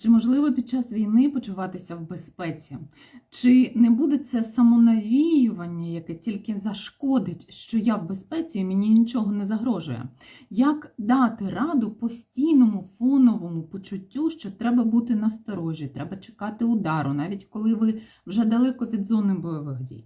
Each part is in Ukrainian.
Чи можливо під час війни почуватися в безпеці? Чи не буде це самонавіювання, яке тільки зашкодить, що я в безпеці і мені нічого не загрожує? Як дати раду постійному фоновому почуттю, що треба бути насторожі, треба чекати удару, навіть коли ви вже далеко від зони бойових дій?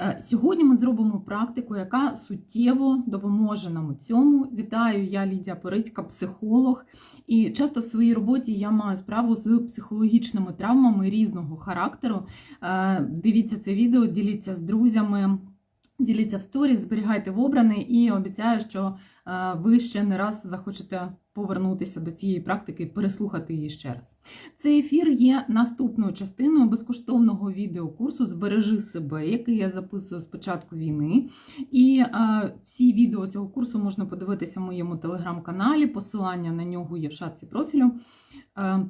Е, Сьогодні ми зробимо практику, яка суттєво допоможе нам у цьому. Вітаю, я Лідія Порицька, психолог. І часто в своїй роботі я маю справу з психологічними травмами різного характеру. Е, Дивіться це відео, діліться з друзями, діліться в сторіс, зберігайте в обрани і обіцяю, що ви ще не раз захочете повернутися до цієї практики переслухати її ще раз. Цей ефір є наступною частиною безкоштовного відеокурсу Збережи себе, який я записую з початку війни. І е, всі відео цього курсу можна подивитися в моєму телеграм-каналі. Посилання на нього є в шапці профілю. Е,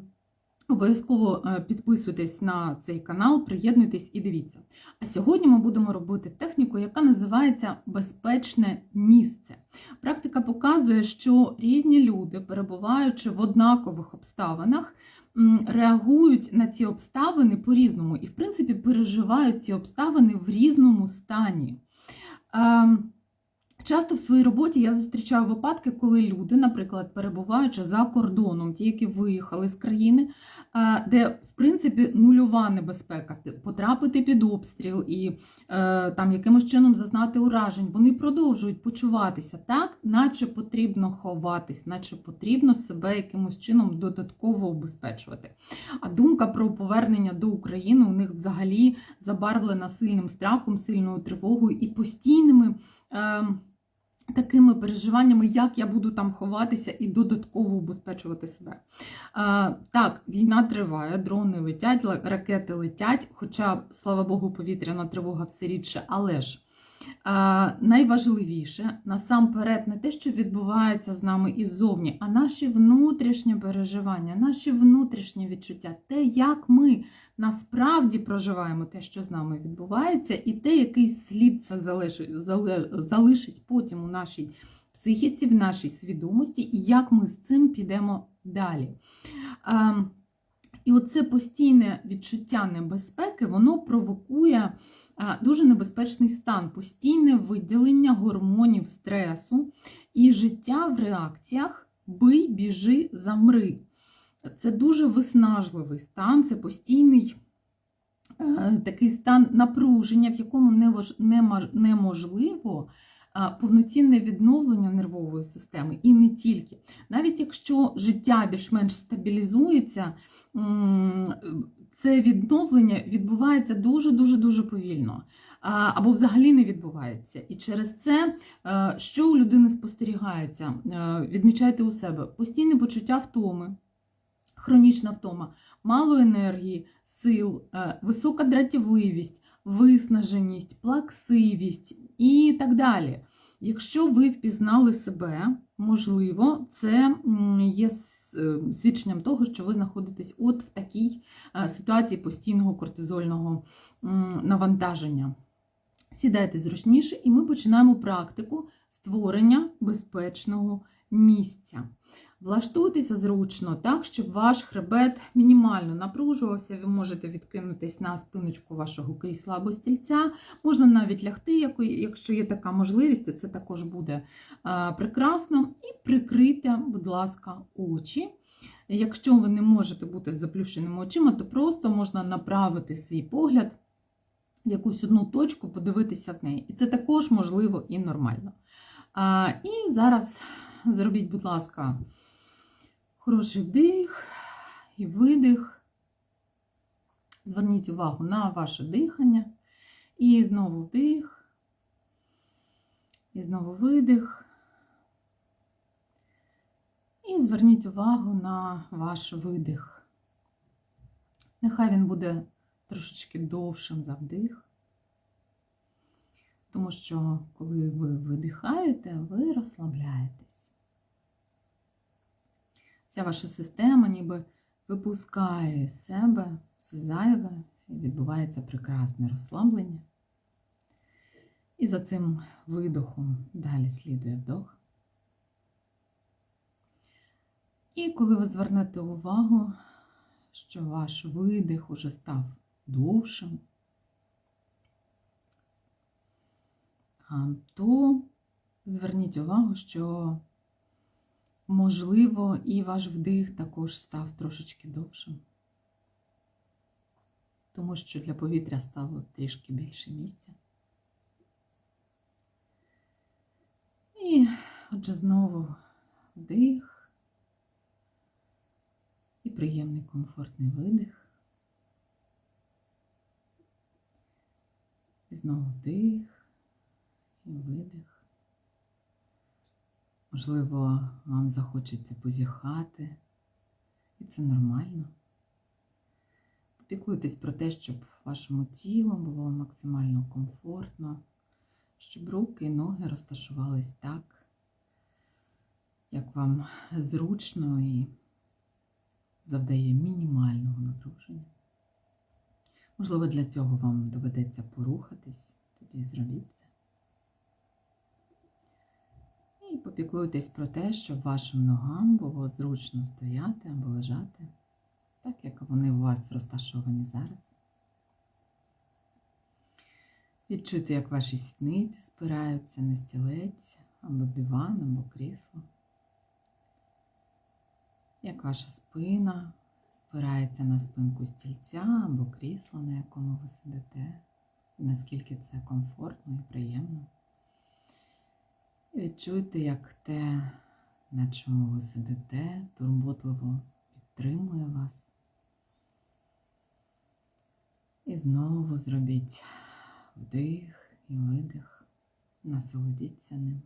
Обов'язково е, підписуйтесь на цей канал, приєднуйтесь і дивіться. А сьогодні ми будемо робити техніку, яка називається безпечне місце. Практика показує, що різні люди, перебуваючи в однакових обставинах, реагують на ці обставини по-різному і, в принципі, переживають ці обставини в різному стані. Ем, Часто в своїй роботі я зустрічаю випадки, коли люди, наприклад, перебуваючи за кордоном, ті, які виїхали з країни, е, де в принципі нульова небезпека потрапити під обстріл і е, там якимось чином зазнати уражень, вони продовжують почуватися так, наче потрібно ховатись, наче потрібно себе якимось чином додатково убезпечувати. А думка про повернення до України у них взагалі забарвлена сильним страхом, сильною тривогою і постійними. Такими переживаннями, як я буду там ховатися і додатково убезпечувати себе. А, так, війна триває, дрони летять, ракети летять, хоча, слава Богу, повітряна тривога все рідше, але ж найважливіше насамперед не те, що відбувається з нами іззовні, а наші внутрішні переживання, наші внутрішні відчуття, те, як ми насправді проживаємо те, що з нами відбувається, і те, який слід це залишить, потім у нашій психіці, в нашій свідомості, і як ми з цим підемо далі. І оце постійне відчуття небезпеки, воно провокує дуже небезпечний стан, постійне виділення гормонів стресу і життя в реакціях бий, біжи, замри. Це дуже виснажливий стан, це постійний е, такий стан напруження, в якому неможливо повноцінне відновлення нервової системи. І не тільки. Навіть якщо життя більш-менш стабілізується, це відновлення відбувається дуже-дуже дуже повільно. Або взагалі не відбувається. І через це, е, що у людини спостерігається, Е, відмічайте у себе постійне почуття втоми, хронічна втома, мало енергії, сил, е, висока дратівливість, виснаженість, плаксивість і так далі. Якщо ви впізнали себе, можливо, це є свідченням того, що ви знаходитесь от в такій е, ситуації постійного кортизольного навантаження. Сідайте зручніше, і ми починаємо практику створення безпечного місця. Влаштуйтеся зручно, так, щоб ваш хребет мінімально напружувався. Ви можете відкинутись на спиночку вашого крісла або стільця. Можна навіть лягти, якщо є така можливість, це також буде е, прекрасно. І прикрийте, будь ласка, очі. Якщо ви не можете бути з заплющеними очима, то просто можна направити свій погляд в якусь одну точку, подивитися в неї. І це також можливо і нормально. І зараз зробіть, будь ласка, хороший вдих і видих. Зверніть увагу на ваше дихання. І знову вдих. І знову видих. І зверніть увагу на ваш видих. Нехай він буде трошечки довшим за вдих. Тому що, коли ви видихаєте, ви розслабляєтесь. Вся ваша система ніби випускає з себе все зайве, і відбувається прекрасне розслаблення. І за цим видохом далі слідує вдох. І коли ви звернете увагу що ваш видих уже став довшим, то зверніть увагу, що можливо і ваш вдих також став трошечки довшим, тому що для повітря стало трішки більше місця. І отже, знову вдих і приємний комфортний видих. І знову вдих і видих. Можливо, вам захочеться позіхати, і це нормально. Попіклуйтесь про те, щоб вашому тілу було максимально комфортно, щоб руки і ноги розташувались так, як вам зручно і завдає мінімального напруження. Можливо, для цього вам доведеться порухатись, тоді зробіть це. І попіклуйтесь про те, щоб вашим ногам було зручно стояти або лежати, так як вони у вас розташовані зараз. Відчуйте, як ваші сідниці спираються на стілець або диван, або крісло. Як ваша спина спирається на спинку стільця або крісла, на якому ви сидите, наскільки це комфортно і приємно. Відчуйте, як те, на чому ви сидите, турботливо підтримує вас. І знову зробіть вдих і видих, насолодіться ним.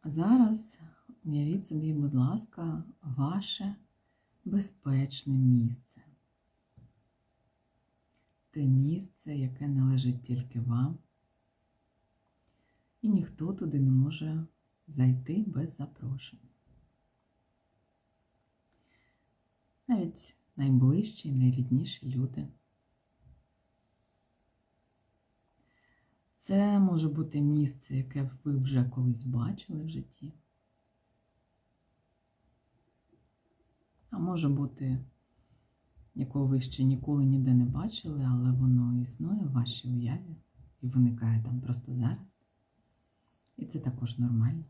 А зараз уявіть собі, будь ласка, ваше безпечне місце. Те місце, яке належить тільки вам, і ніхто туди не може зайти без запрошення. Навіть найближчі, найрідніші люди. Це може бути місце, яке ви вже колись бачили в житті. А може бути, якого ви ще ніколи ніде не бачили, але воно існує в вашій уяві і виникає там просто зараз. І це також нормально.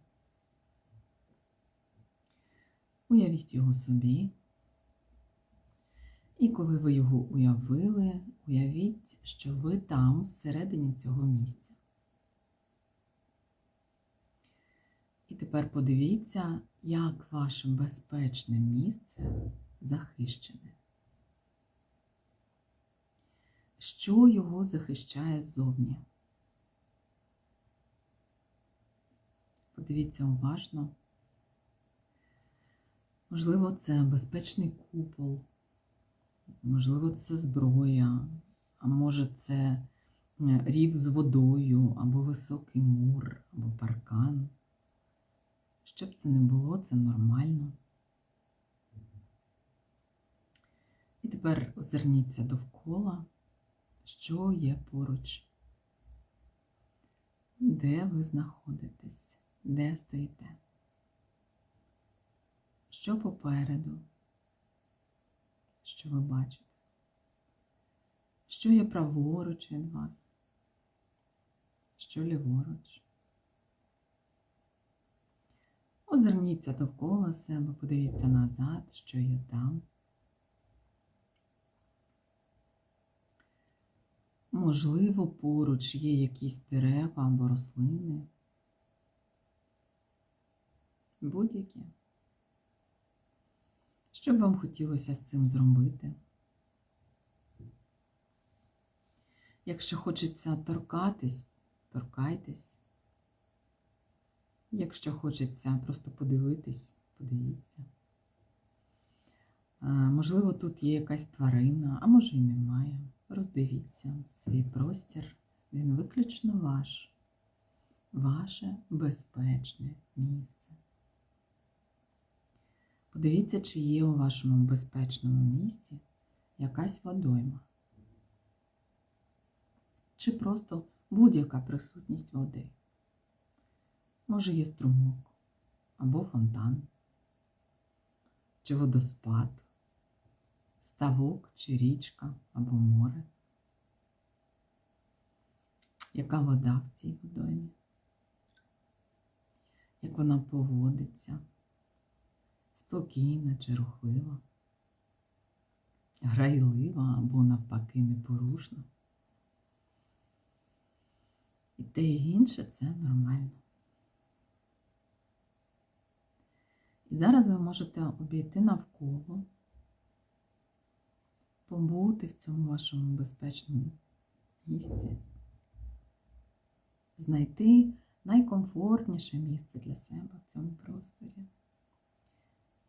Уявіть його собі. І коли ви його уявили, уявіть, що ви там всередині цього місця. І тепер подивіться, як ваше безпечне місце захищене. Що його захищає ззовні? Подивіться уважно. Можливо, це безпечний купол, можливо, це зброя, а може це рів з водою, або високий мур, або паркан. Що б це не було, це нормально. І тепер озирніться довкола, що є поруч, де ви знаходитесь, де стоїте, що попереду, що ви бачите, що є праворуч від вас, що ліворуч. Озирніться довкола себе, подивіться назад, що є там. Можливо, поруч є якісь дерева або рослини. Будь-які. Що б вам хотілося з цим зробити? Якщо хочеться торкатись, торкайтесь. Якщо хочеться просто подивитись, подивіться. Можливо, тут є якась тварина, а може і немає. Роздивіться свій простір, він виключно ваш, ваше безпечне місце. Подивіться, чи є у вашому безпечному місці якась водойма, чи просто будь-яка присутність води. Може, є струмок або фонтан, чи водоспад, ставок чи річка або море. Яка вода в цій водоймі? Як вона поводиться? Спокійна чи рухлива? Грайлива або навпаки непорушна? І те і інше це нормально. І зараз ви можете обійти навколо, побути в цьому вашому безпечному місці, знайти найкомфортніше місце для себе в цьому просторі.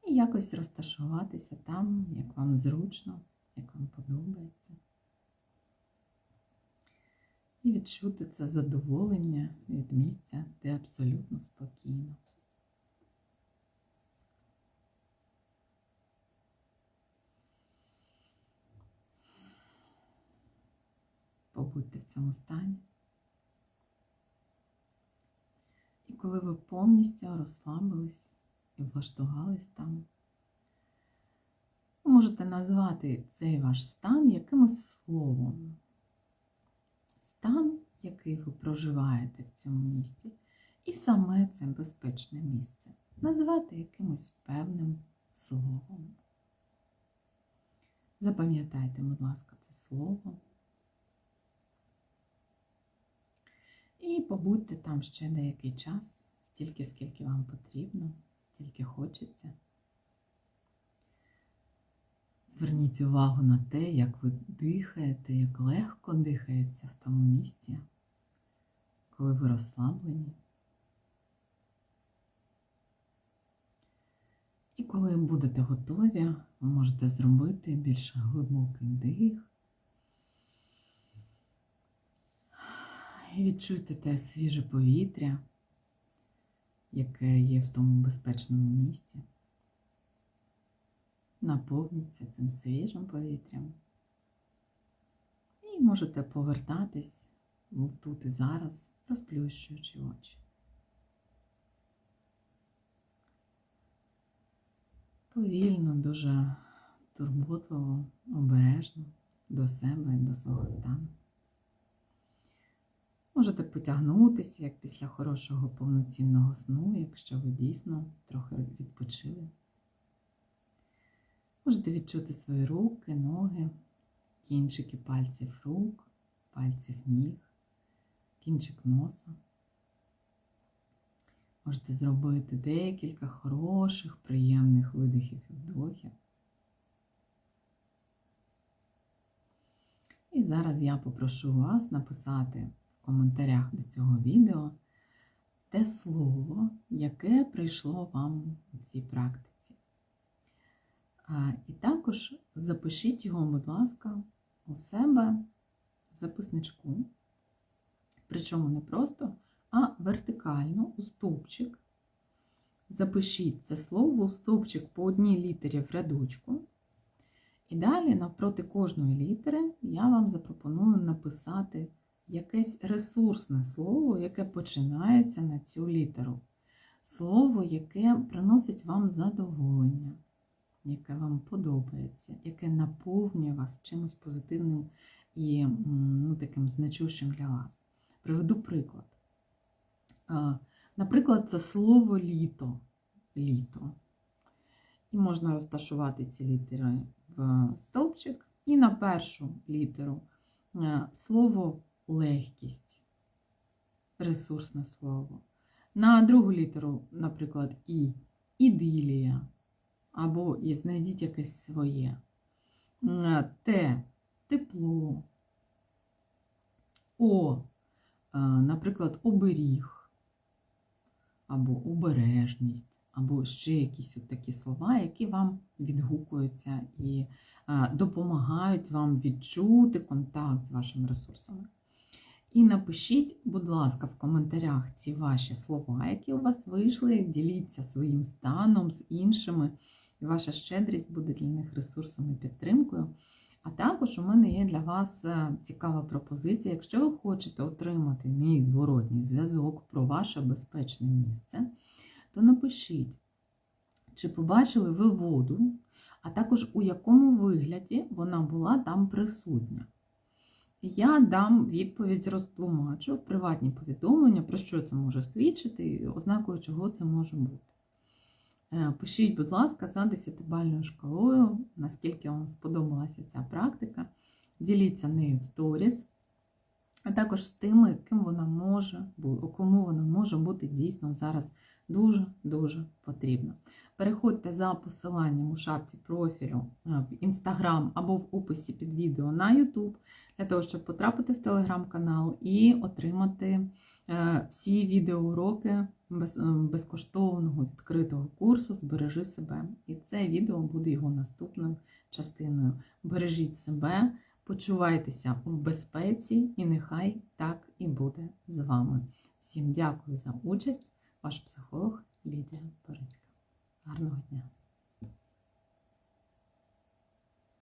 І якось розташуватися там, як вам зручно, як вам подобається. І відчути це задоволення від місця, де абсолютно спокійно. Побудьте в цьому стані. І коли ви повністю розслабились влаштувались там, ви можете назвати цей ваш стан якимось словом. Стан, який ви проживаєте в цьому місці, і саме це безпечне місце. Назвати якимось певним словом. Запам'ятайте, будь ласка, це слово. І побудьте там ще деякий час, стільки, скільки вам потрібно, стільки хочеться. Зверніть увагу на те, як ви дихаєте, як легко дихається в тому місці, коли ви розслаблені. І коли будете готові, ви можете зробити більш глибокий дих. І відчуйте те свіже повітря, яке є в тому безпечному місці. Наповніться цим свіжим повітрям. І можете повертатись тут і зараз, розплющуючи очі. Повільно, дуже турботливо, обережно до себе і до свого стану. Можете потягнутися, як після хорошого повноцінного сну, якщо ви дійсно трохи відпочили. Можете відчути свої руки, ноги, кінчики пальців рук, пальців ніг, кінчик носа. Можете зробити декілька хороших, приємних видихів і вдохів. І зараз я попрошу вас написати коментарях до цього відео те слово, яке прийшло вам у цій практиці. І також запишіть його, будь ласка, у себе в записничку. Причому не просто, а вертикально у стовпчик. Запишіть це слово у стовпчик по одній літері в рядочку. І далі, навпроти кожної літери, я вам запропоную написати якесь ресурсне слово, яке починається на цю літеру. Слово, яке приносить вам задоволення, яке вам подобається, яке наповнює вас чимось позитивним і ну, таким значущим для вас. Приведу приклад. Наприклад, це слово літо. Літо. І можна розташувати ці літери в стовпчик. І на першу літеру слово легкість, ресурсне слово. На другу літеру, наприклад, І, ідилія, або і знайдіть якесь своє. Т, тепло. О, наприклад, оберіг, або обережність, або ще якісь от такі слова, які вам відгукуються і допомагають вам відчути контакт з вашими ресурсами. І напишіть, будь ласка, в коментарях ці ваші слова, які у вас вийшли, діліться своїм станом з іншими, і ваша щедрість буде для них ресурсом і підтримкою. А також у мене є для вас е, цікава пропозиція. Якщо ви хочете отримати мій зворотній зв'язок про ваше безпечне місце, то напишіть, чи побачили ви воду, а також у якому вигляді вона була там присутня. Я дам відповідь, розтлумачу в приватні повідомлення, про що це може свідчити, і ознакою чого це може бути. Е, Пишіть, будь ласка, за 10-бальною шкалою, наскільки вам сподобалася ця практика. Діліться нею в сторіс, а також з тими, ким вона може кому вона може бути дійсно зараз дуже-дуже потрібна. Переходьте за посиланням у шапці профілю е, в Instagram або в описі під відео на YouTube для того, щоб потрапити в телеграм-канал і отримати е, всі відеоуроки е, безкоштовного відкритого курсу Збережи себе. І це відео буде його наступною частиною. Бережіть себе, почувайтеся в безпеці, і нехай так і буде з вами. Всім дякую за участь. Ваш психолог Лідія Порицька. Гарного дня!